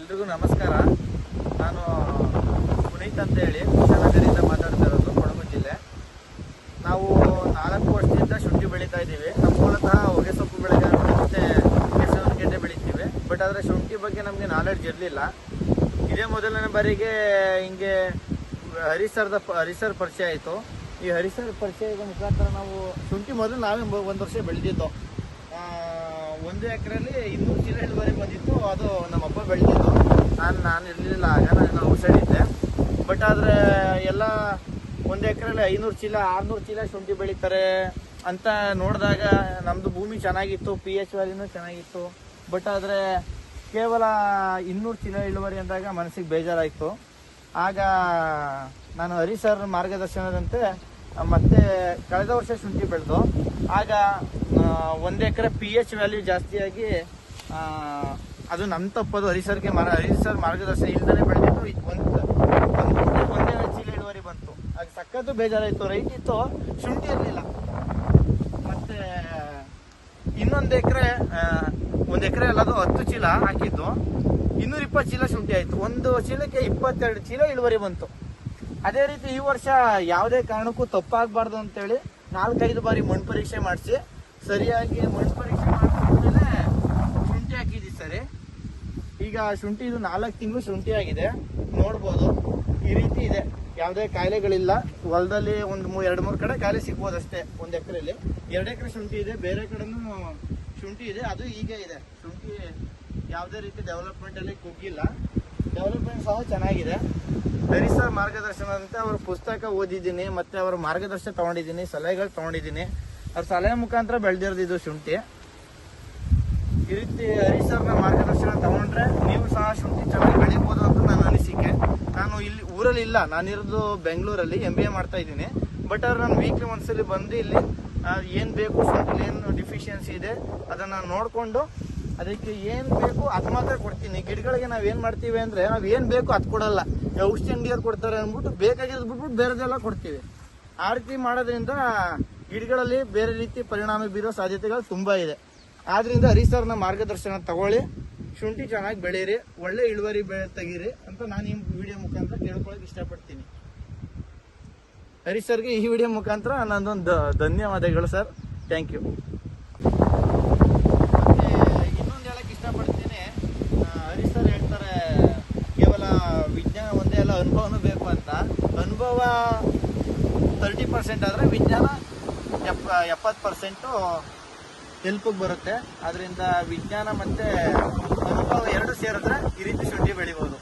ಎಲ್ರಿಗೂ ನಮಸ್ಕಾರ. ನಾನು ಪುನೀತ್ ಅಂತ ಹೇಳಿ ಕುಶಾಲನಗರಿಂದ ಮಾತಾಡ್ತಾ ಇರೋದು ಕೊಡಗು ಜಿಲ್ಲೆ. ನಾವು ನಾಲ್ಕು ವರ್ಷದಿಂದ ಶುಂಠಿ ಬೆಳೀತಾ ಇದ್ದೀವಿ. ನಮ್ಮ ಮೂಲತಃ ಹೊಗೆ ಸೊಪ್ಪು ಬೆಳೆಗಾರರು ಮತ್ತೆ ಕೆಸವನ ಗೆಡ್ಡೆ ಬೆಳಿತೀವಿ. ಬಟ್ ಆದರೆ ಶುಂಠಿ ಬಗ್ಗೆ ನಮಗೆ ನಾಲೆಡ್ಜ್ ಇರಲಿಲ್ಲ. ಇದೇ ಮೊದಲನೇ ಬಾರಿಗೆ ಹಿಂಗೆ ಹರಿಸರ್ದ ಹರಿಸರ್ ಪರಿಚಯ ಆಯಿತು. ಈ ಹರಿಸರ್ ಪರಿಚಯದ ಮುಖಾಂತರ ನಾವು ಶುಂಠಿ ಮೊದಲು ನಾವೇ ಒಂದು ವರ್ಷ ಬೆಳೆದಿದ್ದು. ಒಂದು ಎಕರೆಯಲ್ಲಿ ಇನ್ನೂರು ಚೀಲ ಇಳುವರಿ ಬಂದಿತ್ತು. ಅದು ನಮ್ಮ ಅಪ್ಪ ನಾನು ಇರಲಿಲ್ಲ ಆಗ ನಾನು ಇದ್ದೆ. ಬಟ್ ಆದರೆ ಎಲ್ಲ ಒಂದು ಎಕರೆಯಲ್ಲಿ ಐನೂರು ಚೀಲ, ಆರುನೂರು ಚೀಲ ಶುಂಠಿ ಬೆಳೀತಾರೆ ಅಂತ ನೋಡಿದಾಗ ನಮ್ಮದು ಭೂಮಿ ಚೆನ್ನಾಗಿತ್ತು ಪಿ ಎಚ್ ವ್ಯಾಲಿನೂ ಚೆನ್ನಾಗಿತ್ತು. ಬಟ್ ಆದರೆ ಕೇವಲ ಇನ್ನೂರು ಚೀಲ ಇಳುವರಿ ಅಂದಾಗ ಮನಸ್ಸಿಗೆ ಬೇಜಾರಾಯಿತು. ಆಗ ನಾನು ಹರಿ ಸರ್ ಮಾರ್ಗದರ್ಶನದಂತೆ ಮತ್ತೆ ಕಳೆದ ವರ್ಷ ಶುಂಠಿ ಬೆಳೆದು, ಆಗ ಒಂದು ಎಕರೆ ಪಿ ಎಚ್ ವ್ಯಾಲ್ಯೂ ಜಾಸ್ತಿಯಾಗಿ ಅದು ನಮ್ಮ ತಪ್ಪದು. ಹರಿಸರ್ಗೆ ಮಾರ ಹರಿಸರ್ ಮಾರ್ಗದರ್ಶನ ಇಲ್ದೇ ಬೆಳೆದಿತ್ತು ಒಂದು ಒಂದು ಒಂದೇ ಚೀಲ ಇಳುವರಿ ಬಂತು. ಅದು ಸಖತ್ತು ಬೇಜಾರಾಯಿತು. ರೈಟ್ ಇತ್ತು, ಶುಂಠಿ ಇರಲಿಲ್ಲ. ಮತ್ತೆ ಇನ್ನೊಂದು ಎಕರೆ ಒಂದು ಎಕರೆ ಅಲ್ಲದು ಹತ್ತು ಚೀಲ ಹಾಕಿದ್ದು. ಇನ್ನೂರ ಇಪ್ಪತ್ತು ಚೀಲ ಶುಂಠಿ ಆಯಿತು. ಒಂದು ಚೀಲಕ್ಕೆ ಇಪ್ಪತ್ತೆರಡು ಚೀಲ ಇಳುವರಿ ಬಂತು. ಅದೇ ರೀತಿ ಈ ವರ್ಷ ಯಾವುದೇ ಕಾರಣಕ್ಕೂ ತಪ್ಪಾಗಬಾರ್ದು ಅಂತೇಳಿ ನಾಲ್ಕೈದು ಬಾರಿ ಮಣ್ಣು ಪರೀಕ್ಷೆ ಮಾಡಿಸಿ, ಸರಿಯಾಗಿ ಮಣ್ಣು ಪರೀಕ್ಷೆ ಮಾಡಿಸಿದ್ಮೇಲೆ ಶುಂಠಿ ಹಾಕಿದ್ದೀವಿ ಸರಿ. ಈಗ ಶುಂಠಿ ಇದು ನಾಲ್ಕು ತಿಂಗಳು ಶುಂಠಿ ಆಗಿದೆ. ನೋಡ್ಬೋದು. ಈ ರೀತಿ ಇದೆ. ಯಾವುದೇ ಕಾಯಿಲೆಗಳಿಲ್ಲ. ಹೊಲದಲ್ಲಿ ಒಂದು ಮೂ ಎರಡು ಮೂರು ಕಡೆ ಕಾಯಿಲೆ ಸಿಗ್ಬೋದು ಅಷ್ಟೇ ಒಂದು ಎಕರೆಯಲ್ಲಿ. ಎರಡು ಎಕರೆ ಶುಂಠಿ ಇದೆ. ಬೇರೆ ಕಡೆನೂ ಶುಂಠಿ ಇದೆ. ಅದು ಹೀಗೆ ಇದೆ. ಶುಂಠಿ ಯಾವುದೇ ರೀತಿ ಡೆವಲಪ್ಮೆಂಟಲ್ಲಿ ಕುಗ್ಗಿಲ್ಲ. ಡೆವಲಪ್ಮೆಂಟ್ ಸಹ ಚೆನ್ನಾಗಿದೆ. ಹರಿಸರ್ ಮಾರ್ಗದರ್ಶನ ಅಂತ ಅವ್ರ ಪುಸ್ತಕ ಓದಿದ್ದೀನಿ, ಮತ್ತು ಅವರ ಮಾರ್ಗದರ್ಶನ ತಗೊಂಡಿದ್ದೀನಿ, ಸಲಹೆಗಳು ತೊಗೊಂಡಿದ್ದೀನಿ. ಅವ್ರ ಸಲಹೆ ಮುಖಾಂತರ ಬೆಳೆದಿರೋದು ಶುಂಠಿ. ಈ ರೀತಿ ಹರಿಸರ್ನ ಮಾರ್ಗದರ್ಶನ ತಗೊಂಡ್ರೆ ನೀವು ಸಹ ಶುಂಠಿ ಚೆನ್ನಾಗಿ ಬೆಳಿಬೋದು ಅಂತ ನನ್ನ ಅನಿಸಿಕೆ ನಾನು ಇಲ್ಲಿ, ನಾನಿರೋದು ಬೆಂಗಳೂರಲ್ಲಿ ಎಂ ಬಿ ಎ ಮಾಡ್ತಾ ಇದ್ದೀನಿ. ಬಟ್ ಅವ್ರು ನಾನು ವೀಕ್ಲಿ ಒಂದ್ಸಲಿ ಬಂದು ಇಲ್ಲಿ ಏನು ಬೇಕು ಸ್ವಲ್ಪ ಏನು ಡಿಫಿಷಿಯನ್ಸಿ ಇದೆ, ಅದನ್ನು ನೋಡಿಕೊಂಡು ಅದಕ್ಕೆ ಏನು ಬೇಕು ಅದು ಮಾತ್ರ ಕೊಡ್ತೀನಿ. ಗಿಡಗಳಿಗೆ ನಾವು ಏನು ಮಾಡ್ತೀವಿ ಅಂದರೆ, ನಾವು ಏನು ಬೇಕು ಅದು ಕೊಡಲ್ಲ. ಔಷಧಿ ಅಂಗಡಿಯವ್ರು ಕೊಡ್ತಾರೆ ಅಂದ್ಬಿಟ್ಟು ಬೇಕಾಗಿರೋದು ಬಿಟ್ಬಿಟ್ಟು ಬೇರೆದೆಲ್ಲ ಕೊಡ್ತೀವಿ. ಆ ರೀತಿ ಮಾಡೋದ್ರಿಂದ ಗಿಡಗಳಲ್ಲಿ ಬೇರೆ ರೀತಿ ಪರಿಣಾಮ ಬೀರೋ ಸಾಧ್ಯತೆಗಳು ತುಂಬ ಇದೆ. ಆದ್ರಿಂದ ಹರಿಸರ್ನ ಮಾರ್ಗದರ್ಶನ ತಗೊಳ್ಳಿ. ಶುಂಠಿ ಚೆನ್ನಾಗಿ ಬೆಳೀರಿ, ಒಳ್ಳೆ ಇಳುವರಿ ಬೆಳೆ ತೆಗೀರಿ ಅಂತ ನಾನು ಈ ವಿಡಿಯೋ ಮುಖಾಂತರ ಕೇಳ್ಕೊಳಕ್ ಇಷ್ಟಪಡ್ತೀನಿ. ಹರಿಸರ್ಗೆ ಈ ವಿಡಿಯೋ ಮುಖಾಂತರ ನನ್ನೊಂದು ಧನ್ಯವಾದಗಳು ಸರ್ ಥ್ಯಾಂಕ್ ಯು ಇನ್ನೊಂದು ಹೇಳಕ್ಕೆ ಇಷ್ಟಪಡ್ತೀನಿ. ಹರೀಶ್ ಸರ್ ಹೇಳ್ತಾರೆ, ಕೇವಲ ವಿಜ್ಞಾನ ಒಂದೇ ಅನುಭವನೂ ಬೇಕು ಅಂತ. ಅನುಭವ ತರ್ಟಿ ಪರ್ಸೆಂಟ್ ಆದರೆ ವಿಜ್ಞಾನ ಎಪ್ಪ, ಎಪ್ಪತ್ತು ಪರ್ಸೆಂಟು ಹೆಲ್ಪ್ಗೆ ಬರುತ್ತೆ. ಅದರಿಂದ ವಿಜ್ಞಾನ ಮತ್ತೆ ಅನುಭವ ಎರಡು ಸೇರಿದ್ರೆ ಈ ರೀತಿ ಶುಂಠಿ ಬೆಳಿಬೋದು.